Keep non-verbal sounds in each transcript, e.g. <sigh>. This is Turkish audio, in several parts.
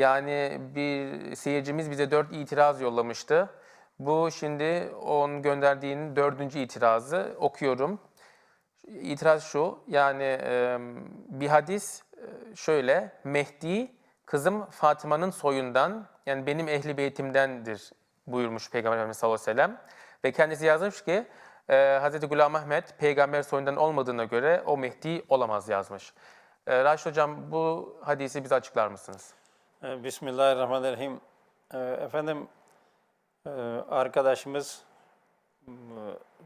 Yani bir seyircimiz bize dört itiraz yollamıştı. Bu şimdi onun gönderdiğinin dördüncü itirazı okuyorum. İtiraz şu, yani bir hadis şöyle, Mehdi kızım Fatıma'nın soyundan, yani benim ehli beytimdendir buyurmuş Peygamber Efendimiz sallallahu aleyhi ve sellem. Ve kendisi yazmış ki, e, Hz. Gulam Ahmet peygamber soyundan olmadığına göre o Mehdi olamaz yazmış. E, Raşit Hocam bu hadisi bize açıklar mısınız? Ee, Bismillahirrahmanirrahim. Ee, Efendim e, arkadaşımız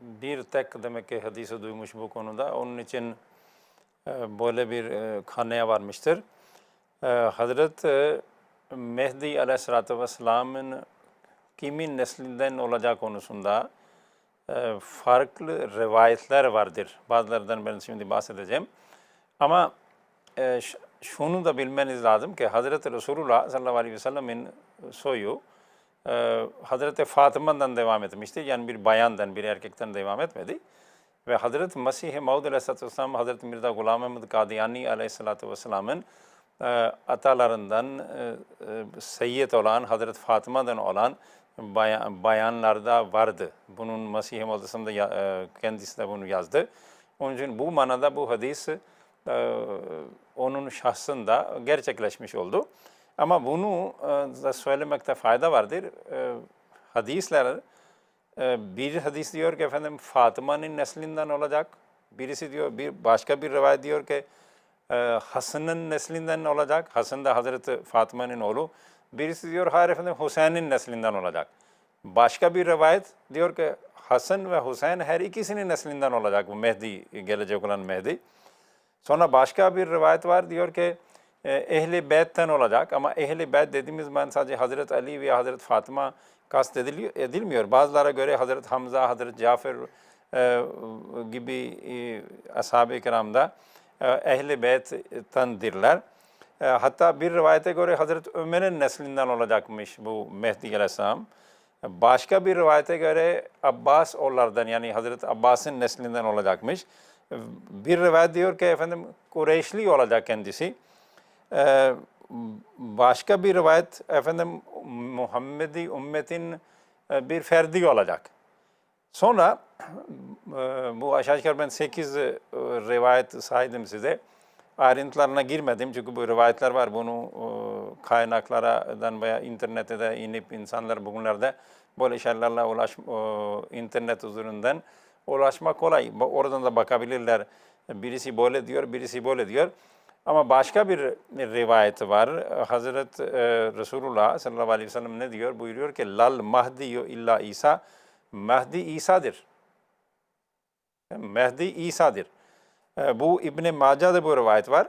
bir tek demek ki hadisi duymuş bu konuda. Onun için e, böyle bir e, kanıya varmıştır. E, Hazret Mehdi Aleyhisselatü Vesselam'ın kimin neslinden olacağı konusunda farklı rivayetler vardır. Bazılarından ben şimdi bahsedeceğim. Ama şunu da bilmeniz lazım ki Hazreti Resulullah sallallahu aleyhi ve sellem'in soyu e, Hazreti Fatıma'dan devam etmişti. Yani bir bayandan, bir erkekten devam etmedi. Ve Hazreti Mesih-i Maud aleyhissalatü vesselam, Hazreti Mirza Gulam Ahmed Kadiyani aleyhissalatü vesselamın e, atalarından e, e, seyyid olan, Hazreti Fatıma'dan olan bayan, bayanlarda vardı. Bunun Mesih-i Maud aleyhissalatü e, kendisi de bunu yazdı. Onun için bu manada bu hadis onun şahsında gerçekleşmiş oldu. Ama bunu e, da söylemekte fayda vardır. E, hadisler e, bir hadis diyor ki efendim Fatıma'nın neslinden olacak. Birisi diyor bir başka bir rivayet diyor ki e, Hasan'ın neslinden olacak. Hasan da Hazreti Fatıma'nın oğlu. Birisi diyor hayır efendim Hüseyin'in neslinden olacak. Başka bir rivayet diyor ki Hasan ve Hüseyin her ikisinin neslinden olacak bu Mehdi gelecek olan Mehdi. Sonra başka bir rivayet var diyor ki e, ehli beytten olacak ama ehli beyt dediğimiz zaman sadece Hazreti Ali ve Hazreti Fatıma kast edilmiyor. Bazılara göre Hazreti Hamza, Hazreti Cafer e, gibi e, ashab-ı kiramda e, ehli beyttendirler. E, hatta bir rivayete göre Hazreti Ömer'in neslinden olacakmış bu Mehdi Aleyhisselam. Başka bir rivayete göre Abbas oğullardan yani Hazreti Abbas'ın neslinden olacakmış. Bir rivayet diyor ki efendim Kureyşli olacak kendisi. Ee, başka bir rivayet efendim Muhammedi ümmetin e, bir ferdi olacak. Sonra e, bu aşağı yukarı ben 8 rivayet saydım size. Ayrıntılarına girmedim çünkü bu rivayetler var. Bunu e, kaynaklardan veya internete de inip insanlar bugünlerde böyle şeylerle ulaş, e, internet üzerinden ulaşmak kolay. Oradan da bakabilirler. Birisi böyle diyor, birisi böyle diyor. Ama başka bir rivayet var. Hazret e, Resulullah sallallahu aleyhi ve sellem ne diyor? Buyuruyor ki Lal Mahdi illa İsa. Mahdi İsa'dır. Mehdi İsa'dır. E, Bu İbn-i Mace'de bu rivayet var.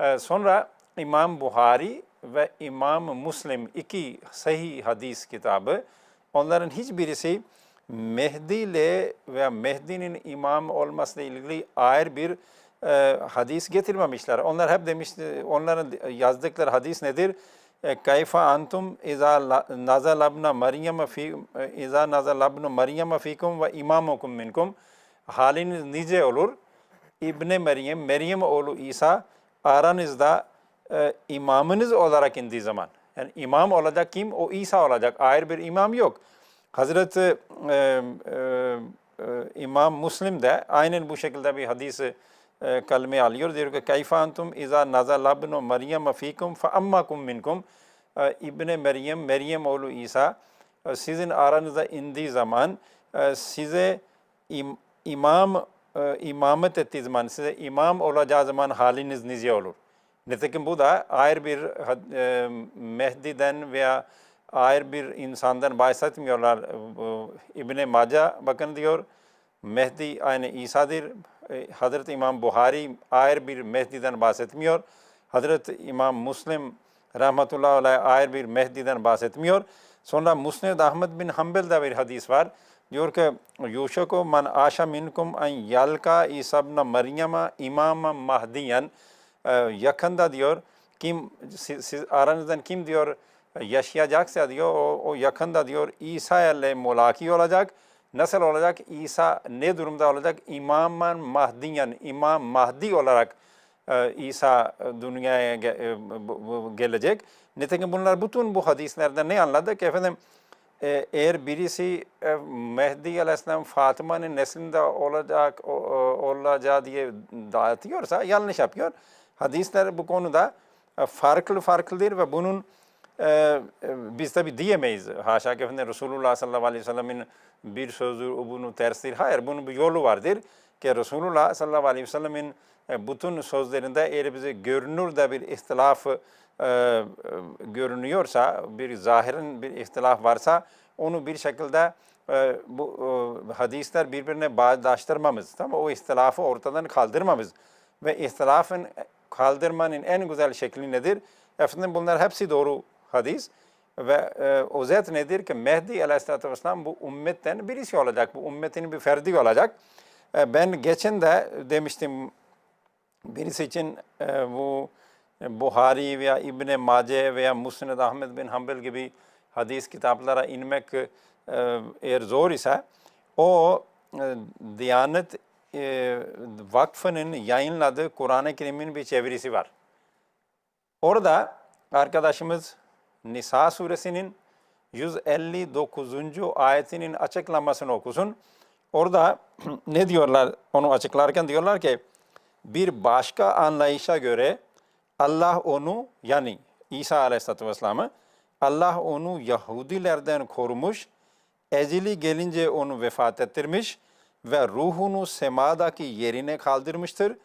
E, Sonra İmam Buhari ve İmam Müslim iki sahih hadis kitabı onların hiçbirisi Mehdi ile veya Mehdi'nin imam olmasıyla ilgili ayrı bir e, hadis getirmemişler. Onlar hep demişti, onların yazdıkları hadis nedir? E, Kayfa antum iza la- nazalabna Meryem fi e, iza nazalabna Meryem fikum ve imamukum minkum. Haliniz nice olur? İbne Meryem, Meryem oğlu İsa aranızda e, imamınız olarak indiği zaman. Yani imam olacak kim? O İsa olacak. Ayrı bir imam yok. Hazreti e, e, İmam Müslim de aynen bu şekilde bir hadisi e, kalme alıyor. Diyor ki kayfa antum iza nazalabnu Meryem fikum fa ammakum minkum. E, İbne Meryem, Meryem oğlu İsa e, sizin aranıza indiği zaman e, size im, imam e, imamet ettiği zaman, size imam olacağı zaman haliniz nice olur. Nitekim bu da ayrı bir e, Mehdi'den veya ayrı bir insandan bahsetmiyorlar. İbn-i Mace bakın diyor, Mehdi aynı İsa'dır. E, Hazreti İmam Buhari ayrı bir Mehdi'den bahsetmiyor. Hazreti İmam Müslim rahmetullahi aleyh ayrı bir Mehdi'den bahsetmiyor. Sonra Musned Ahmed bin Hanbel'de bir hadis var. Diyor ki Yuşaku man aşa minkum an yalka İsa ibn Meryem'a imama mahdiyen yakında diyor kim siz, siz aranızdan kim diyor yaşayacaksa diyor o, o yakında diyor İsa ile mulaki olacak. Nasıl olacak? İsa ne durumda olacak? İmaman Mahdiyen, İmam Mahdi olarak e, İsa e, dünyaya e, gelecek. Nitekim bunlar bütün bu hadislerden ne anladık? Efendim eğer birisi Mehdi Aleyhisselam Fatıma'nın neslinde olacak olacağı diye dağıtıyorsa yanlış yapıyor. Hadisler bu konuda farklı farklıdır ve bunun e, e, biz tabi diyemeyiz. Haşa ki efendim Resulullah sallallahu aleyhi ve sellemin bir sözü o bunun tersidir. Hayır bunun bir yolu vardır ki Resulullah sallallahu aleyhi ve sellemin e, bütün sözlerinde eğer bize görünür de bir ihtilaf e, e, görünüyorsa, bir zahirin bir ihtilaf varsa onu bir şekilde e, bu e, hadisler birbirine bağdaştırmamız, tamam o ihtilafı ortadan kaldırmamız ve ihtilafın kaldırmanın en güzel şekli nedir? Efendim bunlar hepsi doğru hadis ve e, özet nedir ki Mehdi Aleyhisselatü Vesselam bu ümmetten birisi olacak, bu ümmetin bir ferdi olacak. E, ben geçen de demiştim birisi için e, bu Buhari veya İbn Mace veya Musned Ahmed bin Hanbel gibi hadis kitaplara inmek e, eğer zor ise o e, Diyanet e, Vakfı'nın yayınladığı Kur'an-ı Kerim'in bir çevirisi var. Orada arkadaşımız Nisa suresinin 159. ayetinin açıklamasını okusun. Orada <clears throat> ne diyorlar onu açıklarken diyorlar ki bir başka anlayışa göre Allah onu yani İsa Aleyhisselatü Vesselam'ı Allah onu Yahudilerden korumuş, eceli gelince onu vefat ettirmiş ve ruhunu semadaki yerine kaldırmıştır.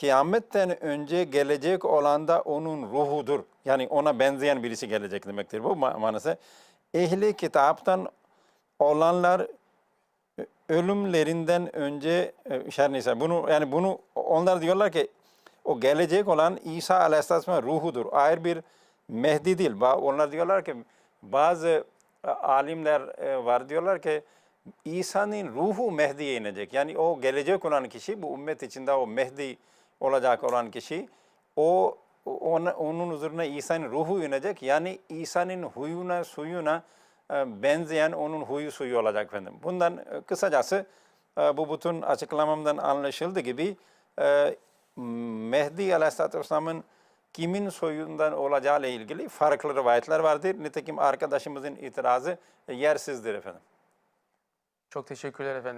Kıyametten önce gelecek olan da onun ruhudur. Yani ona benzeyen birisi gelecek demektir bu ma- manası. Ehli kitaptan olanlar ölümlerinden önce e, her neyse bunu yani bunu onlar diyorlar ki o gelecek olan İsa Aleyhisselam'ın ruhudur. Ayrı bir Mehdi değil. Onlar diyorlar ki bazı e, alimler e, var diyorlar ki İsa'nın ruhu Mehdi'ye inecek. Yani o gelecek olan kişi bu ümmet içinde o Mehdi olacak olan kişi o onun üzerine İsa'nın ruhu inecek. Yani İsa'nın huyuna suyuna e, benzeyen onun huyu suyu olacak efendim. Bundan e, kısacası e, bu bütün açıklamamdan anlaşıldığı gibi Mehdi Aleyhisselatü Vesselam'ın kimin soyundan olacağı ile ilgili farklı rivayetler vardır. Nitekim arkadaşımızın itirazı yersizdir efendim. Çok teşekkürler efendim.